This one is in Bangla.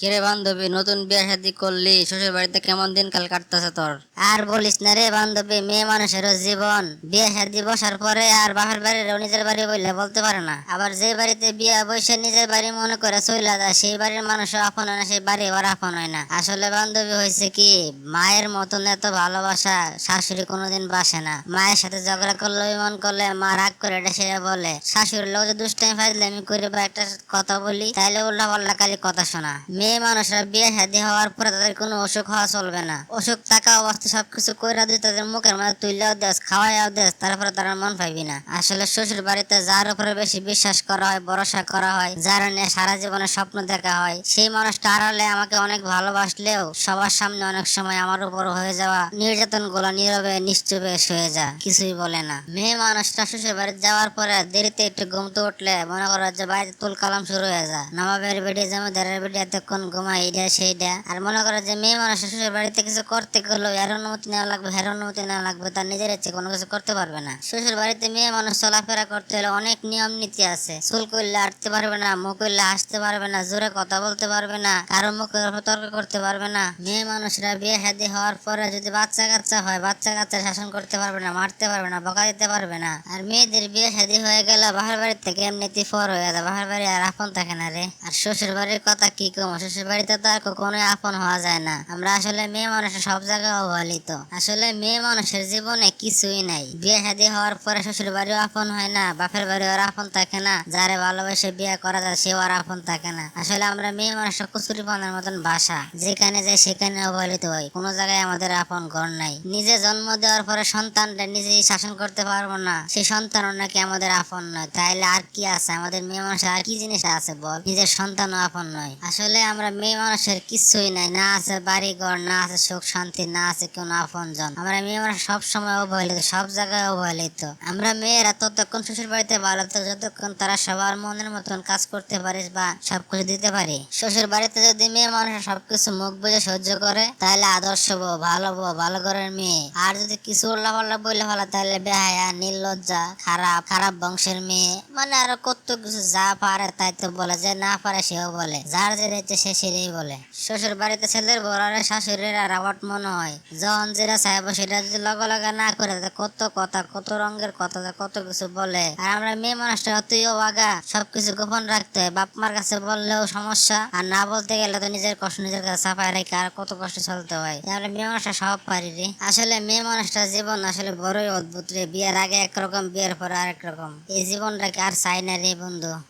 কিরে বান্ধবী, নতুন বিয়ে শাদি করলি শ্বশুর বাড়িতে কেমন দিনকাল কাটতেছে তোর? আর বলিস না রে বান্ধবী, মেয়ে মানুষেরও জীবন। বিয়ে শাদি বসার পরে আর বাপের বাড়িরও নিজের বাড়ি বললে বলতে পারে না। আবার যে বাড়িতে বিয়ে বসে নিজের বাড়ি মনে করে চলে যায় সেই বাড়ির মানুষও আপন হয় না, সেই বাড়ি ওর আপন হয় না। আসলে বান্ধবী হয়েছে কি, মায়ের মতন এত ভালোবাসা, শাশুড়ি কোনোদিন বাসে না। মায়ের সাথে ঝগড়া করলে মন করলে, মা রাগ করে এটা সে বলে। শাশুড়ির লোক যে দুষ্টাইম ফাইলে আমি করে বা একটা কথা বলি, তাইলে উল্টা পাল্লা খালি কথা শোনা। মেয়ে মানুষরা বিয়ে শাদী হওয়ার পরে তাদের কোনো অসুখ হওয়া চলবে না। অসুখ থাকা অবস্থা সবকিছু কইরা দিয়ে তাদের মুখের মধ্যে তুইলেও দেশ খাওয়াইও দেশ তারপরে তারা মন পাইবি না। আসলে শ্বশুর বাড়িতে যার উপরে বেশি বিশ্বাস করা হয়, ভরসা করা হয়, যার নিয়ে সারা জীবনে স্বপ্ন দেখা হয়, সেই মানুষটা হারালে আমাকে অনেক ভালোবাসলেও সবার সামনে অনেক সময় আমার উপর হয়ে যাওয়া নির্যাতনগুলো নীরবে নিশ্চুপে হয়ে যা কিছুই বলে না। মেয়ে মানুষটা শ্বশুর বাড়িতে যাওয়ার পরে দেরিতে একটু ঘুমতে উঠলে মনে করো যে বাড়িতে তুল কালাম শুরু হয়ে যায়। নবাবের বেডে জমিদারের বেডে এতক্ষণ ঘুমাই এইটা সেইটা আর মনে করো যে মেয়ে মানুষ শ্বশুর বাড়িতে কিছু করতে গেলেও এর অনুমতি নেওয়া লাগবে, হের অনুমতি নেওয়া লাগবে, তার নিজের ইচ্ছে, কোনো কিছু করতে পারবে না। শ্বশুর বাড়িতে মেয়ে মানুষ চলাফেরা করতে হলে অনেক নিয়ম নীতি আছে। চুল করলে আটতে পারবে না, মুখ করলে হাসতে পারবে না, জোরে কথা বলতে পারবে না, কারও মুখের তর্ক করতে পারবে না। মেয়ে মানুষরা বিয়ে শাদী হওয়ার পরে যদি বাচ্চা কাচ্চা হয়, বাচ্চা কাচ্চা শাসন করতে পারবে না, মারতে পারবে না, বকা দিতে পারবে না। আর মেয়েদের বিয়ে শাদী হয়ে গেলে বাহার বাড়ির থেকে এমনিতে ফর হয়ে যায় বাহার বাড়ি আর আপন থাকে না রে। আর শ্বশুর বাড়ির কথা কি কম শ্বশুর বাড়িতে তো আর কখনোই আপন হওয়া যায় না। আমরা আসলে মেয়ে মানুষের সব জায়গায় অবহেলিত। আসলে মেয়ে মানুষের জীবনে কিছুই নাই। বিয়ে শাদী হওয়ার পরে শ্বশুর বাড়িও আপন হয় না, বাপের বাড়িও আর আপন থাকে না। যারে ভালোবেসে বিয়ে করা যায়, সেও আর আপন থাকে না। আসলে আমরা মেয়ে মানুষের কচুরি পানের মতন বাসা। যেখানে যাই সেখানে অবহেলিত হয় কোনো জায়গায় আমাদের আপন ঘর নাই। নিজে জন্ম দেওয়ার পরে সন্তানটা নিজেই শাসন করতে পারব না। সেই সন্তান নাকি আমাদের আপন নয়। তাইলে আর কি আছে? আমাদের মেয়ে মানুষের আর কি জিনিস আছে বল? নিজের সন্তানও আপন নয়। আসলে আমরা মেয়ে মানুষের কিছুই নাই। না আছে বাড়ি ঘর না আছে সুখ শান্তি, না আছে কোনো আপন জন আমরা মেয়ে মানুষ সব সময় অবহেলিত, সব জায়গায় অবহেলিত। আমরা মেয়েরা ততক্ষণ শ্বশুর বাড়িতে ভালো থাকো যতক্ষণ তারা সবার মনের মতন কাজ করতে পারিস বা সবকিছু দিতে পারি। শ্বশুর বাড়িতে যদি মেয়ে মানুষ সবকিছু মুখ বুঝে সহ্য করে, তাহলে আদর্শ বউ, ভালো বউ, ভালো ঘরের মেয়ে। আর যদি কিছু উল্লা পাল্লা বললে ভালো তাহলে বেহায়া, নির্লজ্জা, খারাপ খারাপ বংশের মেয়ে। মানে আরও কত কিছু যা পারে তাই তো বলে, যে না পারে সেও বলে। যার যে রয়েছে সে সেটাই বলে। শ্বশুর বাড়িতে ছেলের বড়ারে শাশুড়ির আর আবাট মনে হয়। যখন যেটা চাইব সেটা যদি লগে লগে না করে কত কথা, কত রঙের কথা কত কিছু বলে। আর আমরা মেয়ে মানুষটা অতই অবাগা, সবকিছু গোপন রাখতে হয়। বাপ মার কাছে বললেও সমস্যা, আর না বলতে গেলে তো নিজের কষ্ট নিজের কাছে চাপায় রেখে আর কত কষ্ট চলতে হয়। আমরা মেয়ে মানুষটা সব পারি রে। আসলে মেয়ে মানুষটা জীবন আসলে বড়ই অদ্ভুত রে। বিয়ের আগে একরকম, বিয়ের পরে আরেক রকম এই জীবনটাকে আর চাই না রে বন্ধু।